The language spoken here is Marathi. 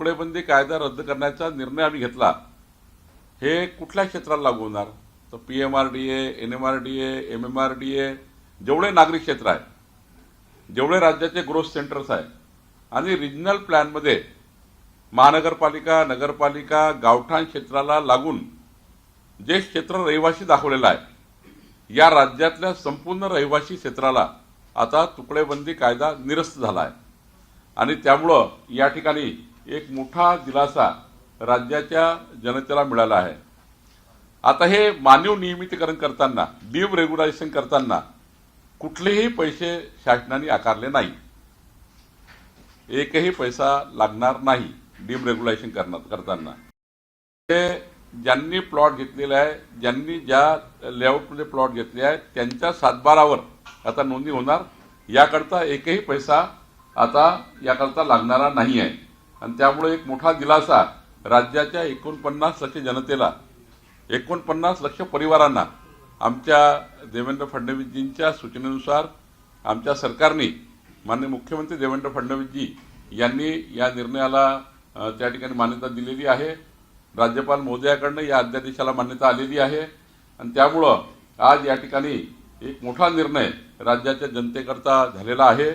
तुकडेबंदी कायदा रद्द करण्याचा निर्णय आम्ही घेतला हे कुठल्या क्षेत्राला लागू होणार? तर P M R D A N M R D A M M R D A जेवढे नागरिक क्षेत्र आहे जेवढे राज्याचे ग्रोथ सेंटर्स आहे आणि रिजनल प्लॅनमध्ये महानगरपालिका नगरपालिका गावठाण क्षेत्राला लागून जे क्षेत्र रहिवासी दाखवलेलं आहे या राज्यातल्या संपूर्ण रहिवासी क्षेत्राला आता तुकडेबंदी कायदा निरस्त झाला आहे. आणि त्यामुळं या ठिकाणी एक मोठा दिलासा राज्याच्या जनतेला मिळाला आहे. आता हे मानव नियमितीकरण करताना डीम रेग्युलेशन करताना कुठलेही पैसे शासनाने आकारले नाही. एकही पैसा लागणार नाही डीम रेग्युलेशन करणार करताना. ते ज्यांनी प्लॉट घेतलेले आहे ज्यांनी ज्या लेआउटमध्ये प्लॉट घेतले आहेत त्यांच्या सातबारावर आता नोंदणी होणार. याकरता एकही पैसा आता याकरता लागणारा नाही आहे. आणि त्यामुळे एक मोठा दिलासा राज्याच्या एकोणपन्नास लक्ष जनतेला एकोणपन्नास लक्ष परिवारांना आमच्या देवेंद्र फडणवीसजींच्या सूचनेनुसार आमच्या सरकारने माननीय मुख्यमंत्री देवेंद्र फडणवीसजी यांनी या निर्णयाला त्या ठिकाणी मान्यता दिलेली आहे. राज्यपाल महोदयाकडनं या अध्यादेशाला मान्यता आलेली आहे. आणि त्यामुळं आज या ठिकाणी एक मोठा निर्णय राज्याच्या जनतेकरता झालेला आहे.